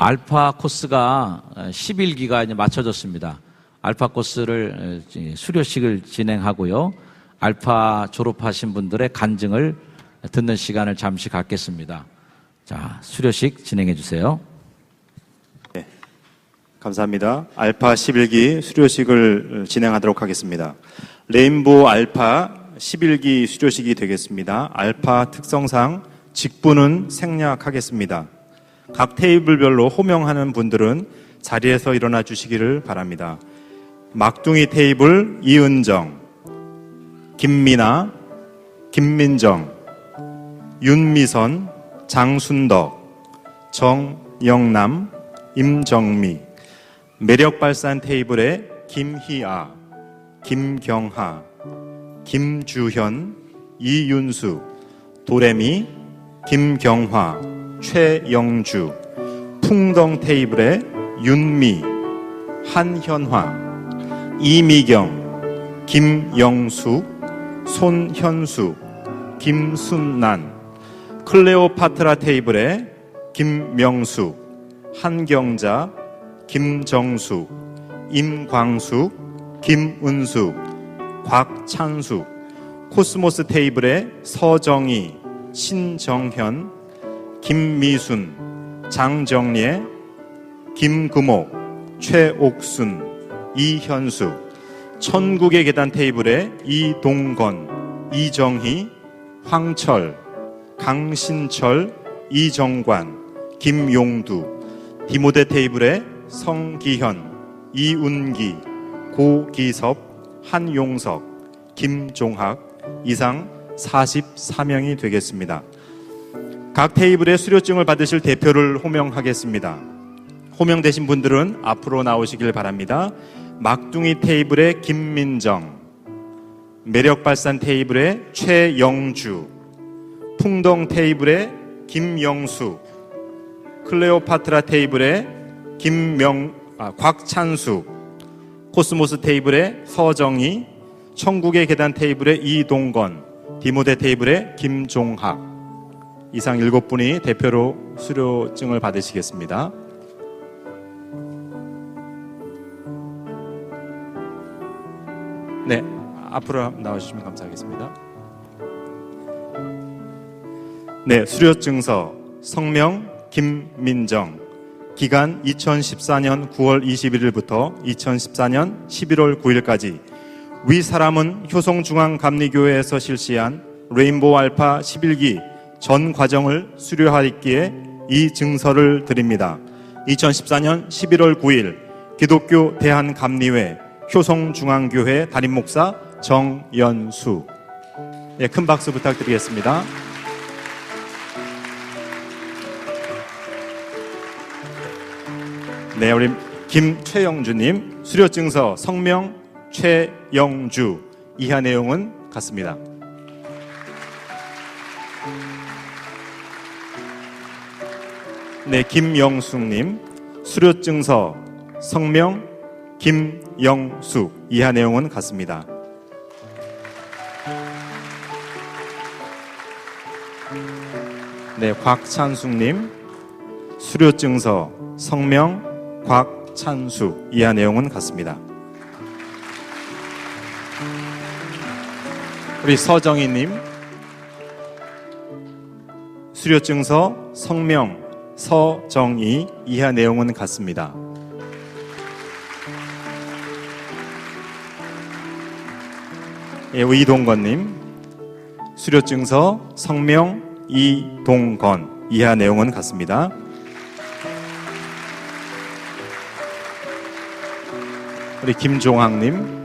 알파 코스가 10일기가 이제 맞춰졌습니다. 알파 코스를 어, 수료식을 진행하고요. 알파 졸업하신 분들의 간증을 듣는 시간을 잠시 갖겠습니다. 자, 수료식 진행해 주세요. 감사합니다. 알파 11기 수료식을 진행하도록 하겠습니다. 레인보우 알파 11기 수료식이 되겠습니다. 알파 특성상 직분은 생략하겠습니다. 각 테이블별로 호명하는 분들은 자리에서 일어나 주시기를 바랍니다. 막둥이 테이블 이은정, 김미나, 김민정, 윤미선, 장순덕, 정영남, 임정미, 매력발산 테이블에 김희아, 김경하, 김주현, 이윤수, 도레미, 김경화, 최영주, 풍덩 테이블에 윤미, 한현화, 이미경, 김영수, 손현수, 김순난, 클레오파트라 테이블에 김명수, 한경자, 김정수, 임광수, 김은수, 곽찬수, 코스모스 테이블에 서정희, 신정현, 김미순, 장정례, 김금옥, 최옥순, 이현수, 천국의 계단 테이블에 이동건, 이정희, 황철, 강신철, 이정관, 김용두, 디모데 테이블에 성기현, 이운기, 고기섭, 한용석, 김종학 이상 44명이 되겠습니다. 각 테이블에 수료증을 받으실 대표를 호명하겠습니다. 호명되신 분들은 앞으로 나오시길 바랍니다. 막둥이 테이블에 김민정, 매력발산 테이블에 최영주, 풍덩 테이블에 김영수, 클레오파트라 테이블에 김명, 아, 곽찬수, 코스모스 테이블에 서정희, 천국의 계단 테이블에 이동건, 디모데 테이블에 김종학. 이상 일곱 분이 대표로 수료증을 받으시겠습니다. 네, 앞으로 나와주시면 감사하겠습니다. 네, 수료증서 성명 김민정 기간 2014년 9월 21일부터 2014년 11월 9일까지 위 사람은 효성중앙감리교회에서 실시한 레인보우 알파 11기 전 과정을 수료하였기에 이 증서를 드립니다. 2014년 11월 9일 기독교 대한감리회 효성중앙교회 담임 목사 정연수 예, 큰 박수 부탁드리겠습니다. 네, 우리 김최영주님 수료증서 성명 최영주 이하 내용은 같습니다. 네, 김영숙님. 수료증서 성명 김영수 이하 내용은 같습니다. 네, 곽찬숙님. 수료증서 성명 곽찬수 이하 내용은 같습니다. 우리 서정희님. 수료증서 성명 서정희 이하 내용은 같습니다. 예, 이동건님 수료증서 성명 이동건 이하 내용은 같습니다. 우리 김종학님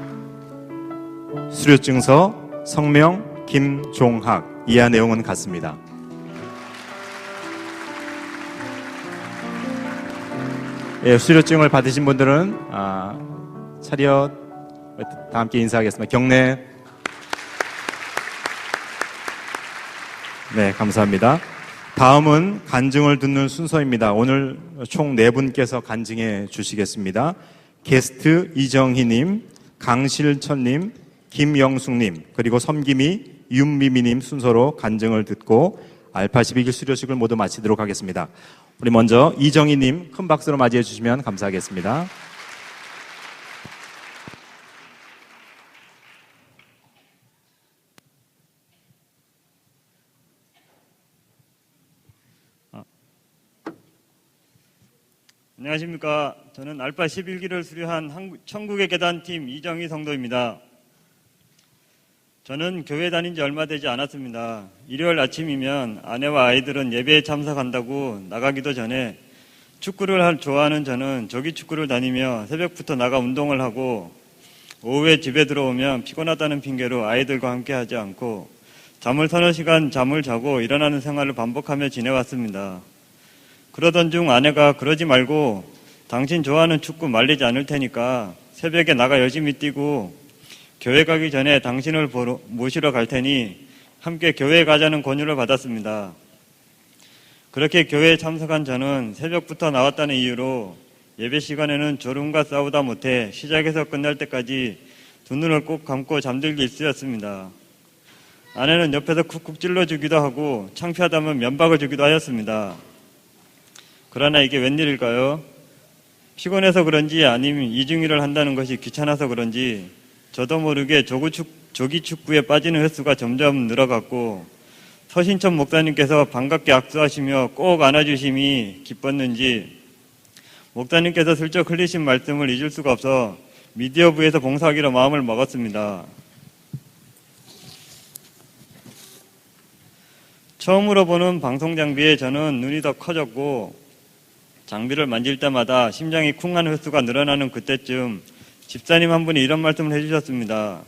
수료증서 성명 김종학 이하 내용은 같습니다. 예, 수료증을 받으신 분들은 아, 차렷 다 함께 인사하겠습니다. 경례. 네, 감사합니다. 다음은 간증을 듣는 순서입니다. 오늘 총 네 분께서 간증해 주시겠습니다. 게스트 이정희님, 강실천님, 김영숙님, 그리고 섬김이 윤미미님 순서로 간증을 듣고 알파 12기 수료식을 모두 마치도록 하겠습니다. 우리 먼저 이정희님 큰 박수로 맞이해 주시면 감사하겠습니다. 안녕하십니까. 저는 알파 11기를 수료한 천국의 계단팀 이정희 성도입니다. 저는 교회 다닌 지 얼마 되지 않았습니다. 일요일 아침이면 아내와 아이들은 예배에 참석한다고 나가기도 전에 축구를 할- 좋아하는 저는 조기 축구를 다니며 새벽부터 나가 운동을 하고 오후에 집에 들어오면 피곤하다는 핑계로 아이들과 함께 하지 않고 잠을 서너 시간 잠을 자고 일어나는 생활을 반복하며 지내왔습니다. 그러던 중 아내가 그러지 말고 당신 좋아하는 축구 말리지 않을 테니까 새벽에 나가 열심히 뛰고 교회 가기 전에 당신을 보러, 모시러 갈 테니 함께 교회에 가자는 권유를 받았습니다. 그렇게 교회에 참석한 저는 새벽부터 나왔다는 이유로 예배 시간에는 졸음과 싸우다 못해 시작에서 끝날 때까지 두 눈을 꼭 감고 잠들기 일쑤였습니다. 아내는 옆에서 쿡쿡 찔러주기도 하고 창피하다면 면박을 주기도 하였습니다. 그러나 이게 웬일일까요? 피곤해서 그런지 아니면 이중일을 한다는 것이 귀찮아서 그런지 저도 모르게 조구축, 조기 축구에 빠지는 횟수가 점점 늘어갔고 서신천 목사님께서 반갑게 악수하시며 꼭 안아주심이 기뻤는지 목사님께서 슬쩍 흘리신 말씀을 잊을 수가 없어 미디어부에서 봉사하기로 마음을 먹었습니다. 처음으로 보는 방송 장비에 저는 눈이 더 커졌고 장비를 만질 때마다 심장이 쿵하는 횟수가 늘어나는 그때쯤 집사님 한 분이 이런 말씀을 해주셨습니다.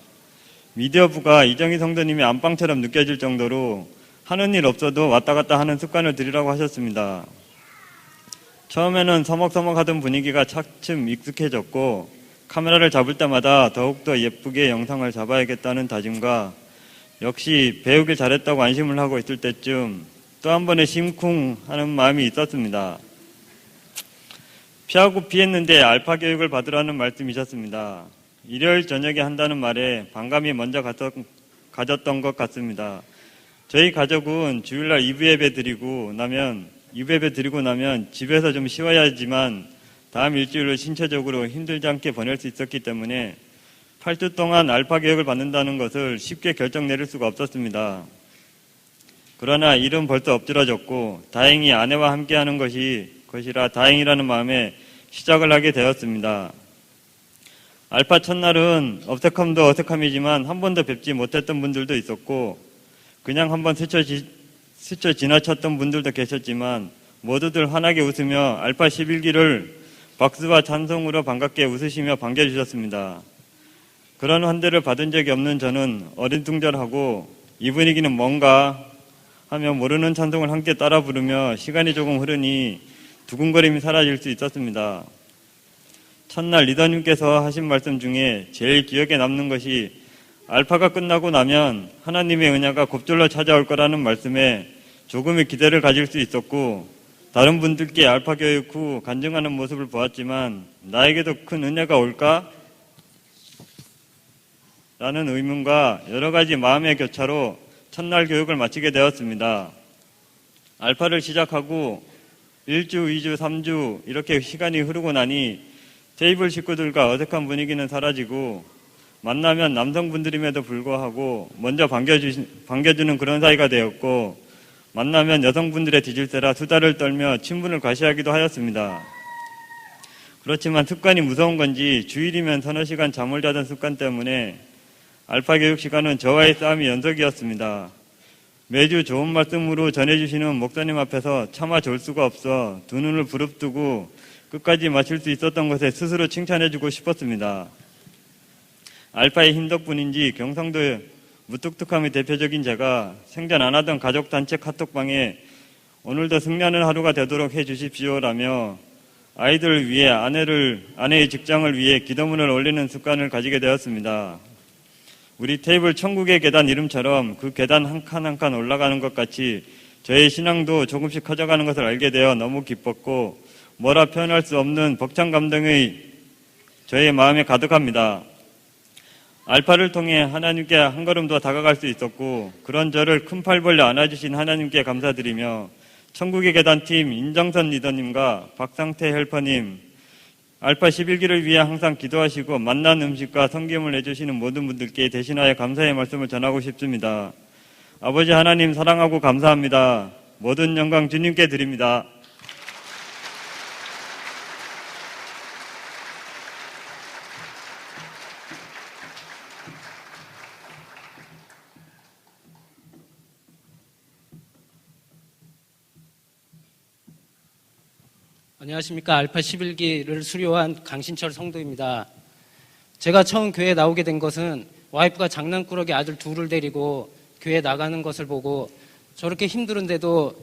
미디어부가 이정희 성도님이 안방처럼 느껴질 정도로 하는 일 없어도 왔다 갔다 하는 습관을 들이라고 하셨습니다. 처음에는 서먹서먹 하던 분위기가 차츰 익숙해졌고 카메라를 잡을 때마다 더욱더 예쁘게 영상을 잡아야겠다는 다짐과 역시 배우길 잘했다고 안심을 하고 있을 때쯤 또 한 번의 심쿵 하는 마음이 있었습니다. 피하고 피했는데 알파 교육을 받으라는 말씀이셨습니다. 일요일 저녁에 한다는 말에 반감이 먼저 가졌던 것 같습니다. 저희 가족은 주일날 2부 예배 드리고 나면 2부 예배 드리고 나면 집에서 좀 쉬어야지만 다음 일주일을 신체적으로 힘들지 않게 보낼 수 있었기 때문에 8주 동안 알파 교육을 받는다는 것을 쉽게 결정 내릴 수가 없었습니다. 그러나 일은 벌써 엎질러졌고 다행히 아내와 함께하는 것이 것이라 다행이라는 마음에 시작을 하게 되었습니다. 알파 첫날은 어색함도 어색함이지만 한 번도 뵙지 못했던 분들도 있었고 그냥 한 번 스쳐, 지, 스쳐 지나쳤던 분들도 계셨지만 모두들 환하게 웃으며 알파 11기를 박수와 찬송으로 반갑게 웃으시며 반겨주셨습니다. 그런 환대를 받은 적이 없는 저는 어린둥절하고 이 분위기는 뭔가 하며 모르는 찬송을 함께 따라 부르며 시간이 조금 흐르니 두근거림이 사라질 수 있었습니다. 첫날 리더님께서 하신 말씀 중에 제일 기억에 남는 것이 알파가 끝나고 나면 하나님의 은혜가 곱절로 찾아올 거라는 말씀에 조금의 기대를 가질 수 있었고 다른 분들께 알파 교육 후 간증하는 모습을 보았지만 나에게도 큰 은혜가 올까? 라는 의문과 여러 가지 마음의 교차로 첫날 교육을 마치게 되었습니다. 알파를 시작하고 1주, 2주, 3주 이렇게 시간이 흐르고 나니 테이블 식구들과 어색한 분위기는 사라지고 만나면 남성분들임에도 불구하고 먼저 반겨주, 반겨주는 그런 사이가 되었고 만나면 여성분들의 뒤질세라 수다를 떨며 친분을 과시하기도 하였습니다. 그렇지만 습관이 무서운 건지 주일이면 서너 시간 잠을 자던 습관 때문에 알파 교육 시간은 저와의 싸움이 연속이었습니다. 매주 좋은 말씀으로 전해주시는 목사님 앞에서 차마 졸 수가 없어 두 눈을 부릅뜨고 끝까지 마칠 수 있었던 것에 스스로 칭찬해주고 싶었습니다. 알파의 힘 덕분인지 경상도의 무뚝뚝함이 대표적인 제가 생전 안 하던 가족 단체 카톡방에 오늘도 승리하는 하루가 되도록 해 주십시오라며 아이들을 위해 아내를 아내의 직장을 위해 기도문을 올리는 습관을 가지게 되었습니다. 우리 테이블 천국의 계단 이름처럼 그 계단 한 칸 한 칸 올라가는 것 같이 저의 신앙도 조금씩 커져가는 것을 알게 되어 너무 기뻤고 뭐라 표현할 수 없는 벅찬 감동의 저의 마음에 가득합니다. 알파를 통해 하나님께 한 걸음 더 다가갈 수 있었고 그런 저를 큰 팔 벌려 안아주신 하나님께 감사드리며 천국의 계단 팀 인정선 리더님과 박상태 헬퍼님, 알파 11기를 위해 항상 기도하시고 만난 음식과 성김을 내주시는 모든 분들께 대신하여 감사의 말씀을 전하고 싶습니다. 아버지 하나님 사랑하고 감사합니다. 모든 영광 주님께 드립니다. 안녕하십니까. 알파 11기를 수료한 강신철 성도입니다. 제가 처음 교회에 나오게 된 것은 와이프가 장난꾸러기 아들 둘을 데리고 교회 나가는 것을 보고 저렇게 힘들은데도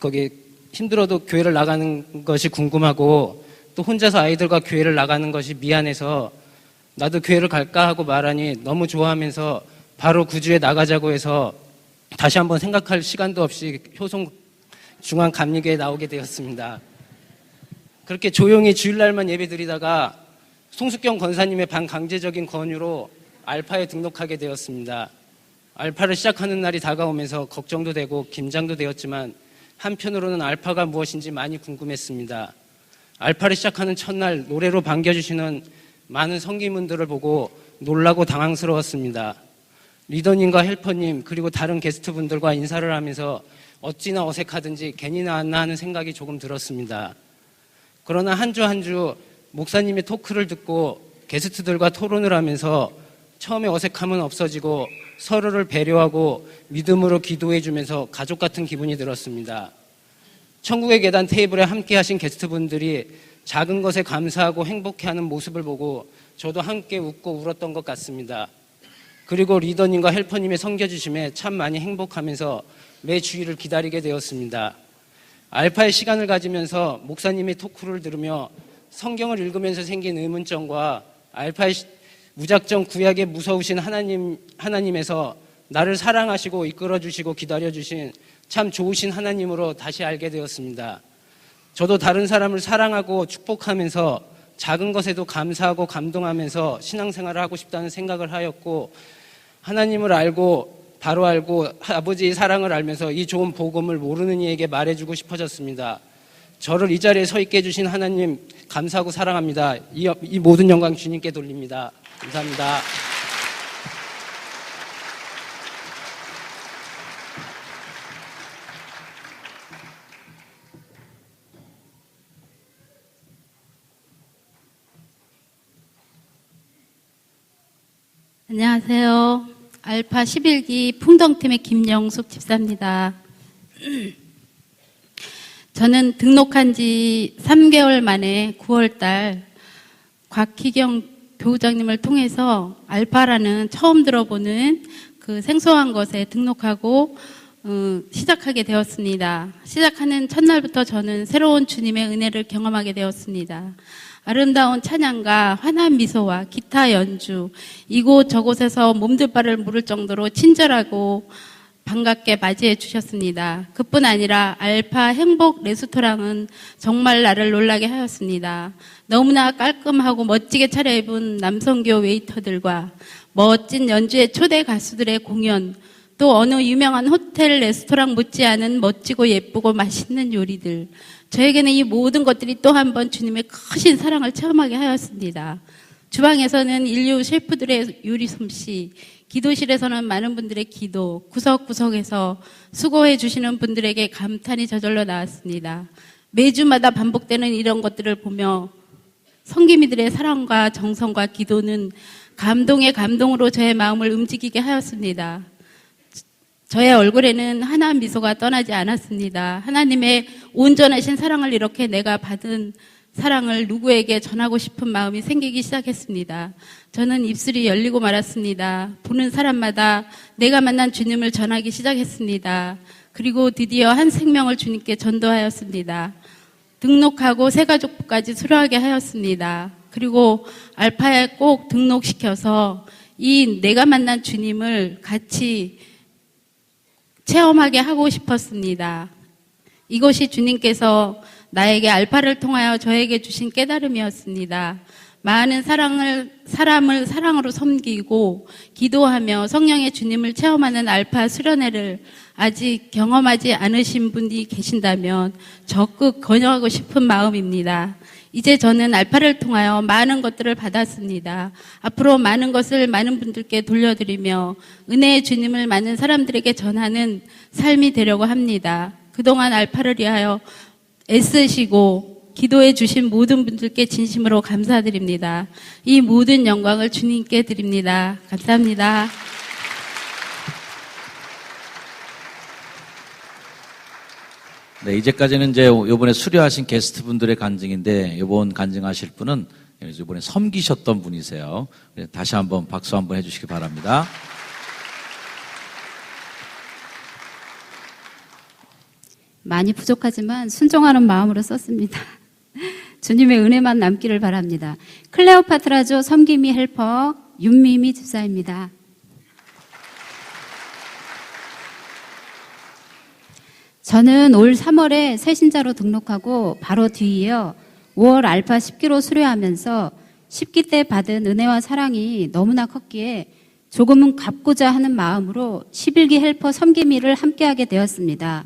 거기 힘들어도 교회를 나가는 것이 궁금하고 또 혼자서 아이들과 교회를 나가는 것이 미안해서 나도 교회를 갈까 하고 말하니 너무 좋아하면서 바로 구주에 나가자고 해서 다시 한번 생각할 시간도 없이 효성 중앙 감리교에 나오게 되었습니다. 그렇게 조용히 주일날만 예배드리다가 송숙경 권사님의 반강제적인 권유로 알파에 등록하게 되었습니다. 알파를 시작하는 날이 다가오면서 걱정도 되고 긴장도 되었지만 한편으로는 알파가 무엇인지 많이 궁금했습니다. 알파를 시작하는 첫날 노래로 반겨주시는 많은 성기문들을 보고 놀라고 당황스러웠습니다. 리더님과 헬퍼님 그리고 다른 게스트분들과 인사를 하면서 어찌나 어색하든지 괜히 나왔나 하는 생각이 조금 들었습니다. 그러나 한 주 한 주 목사님의 토크를 듣고 게스트들과 토론을 하면서 처음에 어색함은 없어지고 서로를 배려하고 믿음으로 기도해 주면서 가족 같은 기분이 들었습니다. 천국의 계단 테이블에 함께 하신 게스트분들이 작은 것에 감사하고 행복해하는 모습을 보고 저도 함께 웃고 울었던 것 같습니다. 그리고 리더님과 헬퍼님의 섬겨주심에 참 많이 행복하면서 매 주일을 기다리게 되었습니다. 알파의 시간을 가지면서 목사님의 토크를 들으며 성경을 읽으면서 생긴 의문점과 알파의 시- 무작정 구약에 무서우신 하나님, 하나님에서 나를 사랑하시고 이끌어주시고 기다려주신 참 좋으신 하나님으로 다시 알게 되었습니다. 저도 다른 사람을 사랑하고 축복하면서 작은 것에도 감사하고 감동하면서 신앙생활을 하고 싶다는 생각을 하였고 하나님을 알고 바로 알고 아버지의 사랑을 알면서 이 좋은 복음을 모르는 이에게 말해주고 싶어졌습니다. 저를 이 자리에 서 있게 해주신 하나님 감사하고 사랑합니다. 이, 이 모든 영광 주님께 돌립니다. 감사합니다. 안녕하세요. 알파 11기 풍덩팀의 김영숙 집사입니다. 저는 등록한 지 3개월 만에 9월 달 곽희경 교우장님을 통해서 알파라는 처음 들어보는 그 생소한 것에 등록하고 어, 시작하게 되었습니다. 시작하는 첫날부터 저는 새로운 주님의 은혜를 경험하게 되었습니다. 아름다운 찬양과 환한 미소와 기타 연주, 이곳 저곳에서 몸둘 바를 모를 정도로 친절하고 반갑게 맞이해 주셨습니다. 그뿐 아니라 알파 행복 레스토랑은 정말 나를 놀라게 하였습니다. 너무나 깔끔하고 멋지게 차려입은 남성교 웨이터들과 멋진 연주의 초대 가수들의 공연, 또 어느 유명한 호텔 레스토랑 못지않은 멋지고 예쁘고 맛있는 요리들. 저에게는 이 모든 것들이 또 한 번 주님의 크신 사랑을 체험하게 하였습니다. 주방에서는 인류 셰프들의 요리 솜씨, 기도실에서는 많은 분들의 기도, 구석구석에서 수고해 주시는 분들에게 감탄이 저절로 나왔습니다. 매주마다 반복되는 이런 것들을 보며 성기미들의 사랑과 정성과 기도는 감동의 감동으로 저의 마음을 움직이게 하였습니다. 저의 얼굴에는 환한 미소가 떠나지 않았습니다. 하나님의 온전하신 사랑을 이렇게 내가 받은 사랑을 누구에게 전하고 싶은 마음이 생기기 시작했습니다. 저는 입술이 열리고 말았습니다. 보는 사람마다 내가 만난 주님을 전하기 시작했습니다. 그리고 드디어 한 생명을 주님께 전도하였습니다. 등록하고 새가족부까지 수료하게 하였습니다. 그리고 알파에 꼭 등록시켜서 이 내가 만난 주님을 같이 체험하게 하고 싶었습니다. 이것이 주님께서 나에게 알파를 통하여 저에게 주신 깨달음이었습니다. 많은 사랑을 사람을 사랑으로 섬기고 기도하며 성령의 주님을 체험하는 알파 수련회를 아직 경험하지 않으신 분이 계신다면 적극 권유하고 싶은 마음입니다. 이제 저는 알파를 통하여 많은 것들을 받았습니다. 앞으로 많은 것을 많은 분들께 돌려드리며 은혜의 주님을 많은 사람들에게 전하는 삶이 되려고 합니다. 그동안 알파를 위하여 애쓰시고 기도해 주신 모든 분들께 진심으로 감사드립니다. 이 모든 영광을 주님께 드립니다. 감사합니다. 네, 이제까지는 이제 요번에 수료하신 게스트 분들의 간증인데 요번 간증하실 분은 이번에 섬기셨던 분이세요. 네, 다시 한번 박수 한번 해주시기 바랍니다. 많이 부족하지만 순종하는 마음으로 썼습니다. 주님의 은혜만 남기를 바랍니다. 클레오파트라조 섬김이 헬퍼 윤미미 집사입니다. 저는 올 3월에 새신자로 등록하고 바로 뒤이어 5월 알파 10기로 수료하면서 10기 때 받은 은혜와 사랑이 너무나 컸기에 조금은 갚고자 하는 마음으로 11기 헬퍼 섬김이를 함께하게 되었습니다.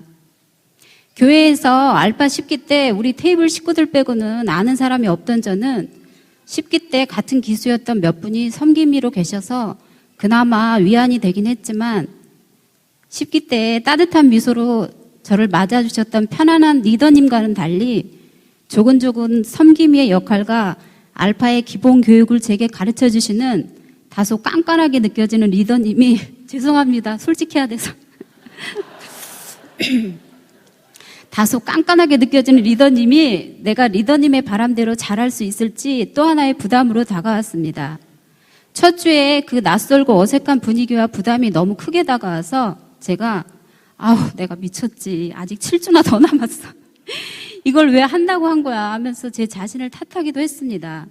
교회에서 알파 10기 때 우리 테이블 식구들 빼고는 아는 사람이 없던 저는 10기 때 같은 기수였던 몇 분이 섬김이로 계셔서 그나마 위안이 되긴 했지만 10기 때 따뜻한 미소로 저를 맞아주셨던 편안한 리더님과는 달리 조근조근 섬김이의 역할과 알파의 기본 교육을 제게 가르쳐 주시는 다소 깐깐하게 느껴지는 리더님이 죄송합니다. 솔직해야 돼서. 다소 깐깐하게 느껴지는 리더님이 내가 리더님의 바람대로 잘할 수 있을지 또 하나의 부담으로 다가왔습니다. 첫 주에 그 낯설고 어색한 분위기와 부담이 너무 크게 다가와서 제가 아우 내가 미쳤지 아직 7주나 더 남았어 이걸 왜 한다고 한 거야 하면서 제 자신을 탓하기도 했습니다.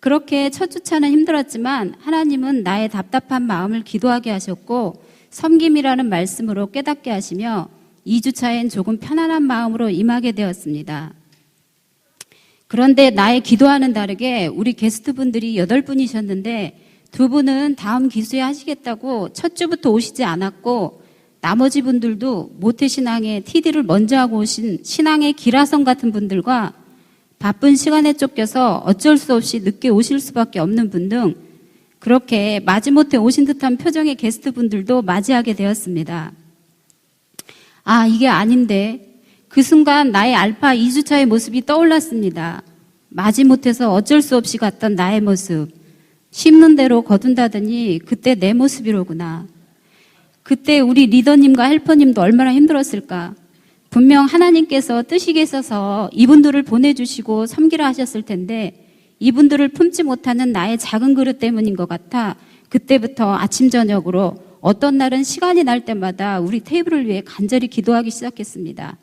그렇게 첫 주차는 힘들었지만 하나님은 나의 답답한 마음을 기도하게 하셨고 섬김이라는 말씀으로 깨닫게 하시며 2주차엔 조금 편안한 마음으로 임하게 되었습니다. 그런데 나의 기도와는 다르게 우리 게스트분들이 8분이셨는데 두 분은 다음 기수에 하시겠다고 첫 주부터 오시지 않았고 나머지 분들도 모태신앙의 TD를 먼저 하고 오신 신앙의 기라성 같은 분들과 바쁜 시간에 쫓겨서 어쩔 수 없이 늦게 오실 수밖에 없는 분 등 그렇게 마지못해 오신 듯한 표정의 게스트 분들도 맞이하게 되었습니다. 아, 이게 아닌데. 그 순간 나의 알파 2주차의 모습이 떠올랐습니다. 마지못해서 어쩔 수 없이 갔던 나의 모습. 심는 대로 거둔다더니 그때 내 모습이로구나. 그때 우리 리더님과 헬퍼님도 얼마나 힘들었을까. 분명 하나님께서 뜻이 계셔서 이분들을 보내주시고 섬기라 하셨을 텐데 이분들을 품지 못하는 나의 작은 그릇 때문인 것 같아 그때부터 아침 저녁으로 어떤 날은 시간이 날 때마다 우리 테이블을 위해 간절히 기도하기 시작했습니다.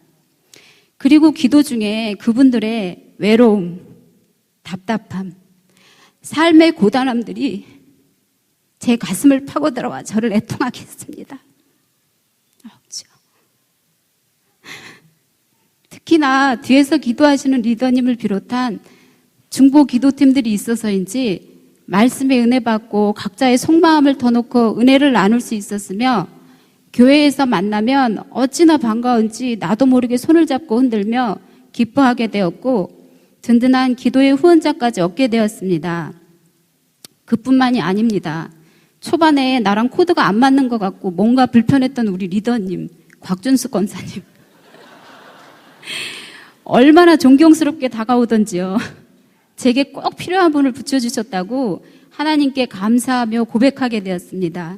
그리고 기도 중에 그분들의 외로움, 답답함, 삶의 고단함들이 제 가슴을 파고 들어와 저를 애통하게 했습니다. 아우죠. 특히나 뒤에서 기도하시는 리더님을 비롯한 중보 기도팀들이 있어서인지 말씀의 은혜 받고 각자의 속마음을 터놓고 은혜를 나눌 수 있었으며 교회에서 만나면 어찌나 반가운지 나도 모르게 손을 잡고 흔들며 기뻐하게 되었고 든든한 기도의 후원자까지 얻게 되었습니다. 그뿐만이 아닙니다. 초반에 나랑 코드가 안 맞는 것 같고 뭔가 불편했던 우리 리더님, 곽준수 권사님. 얼마나 존경스럽게 다가오던지요. 제게 꼭 필요한 분을 붙여주셨다고 하나님께 감사하며 고백하게 되었습니다.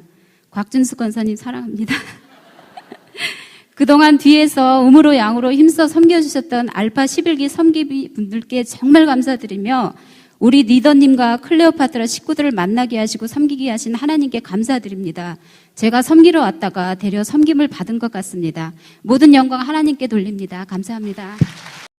곽준수 권사님 사랑합니다. 그동안 뒤에서 음으로 양으로 힘써 섬겨주셨던 알파 11기 섬기비 분들께 정말 감사드리며 우리 리더님과 클레오파트라 식구들을 만나게 하시고 섬기게 하신 하나님께 감사드립니다. 제가 섬기러 왔다가 대려 섬김을 받은 것 같습니다. 모든 영광 하나님께 돌립니다. 감사합니다.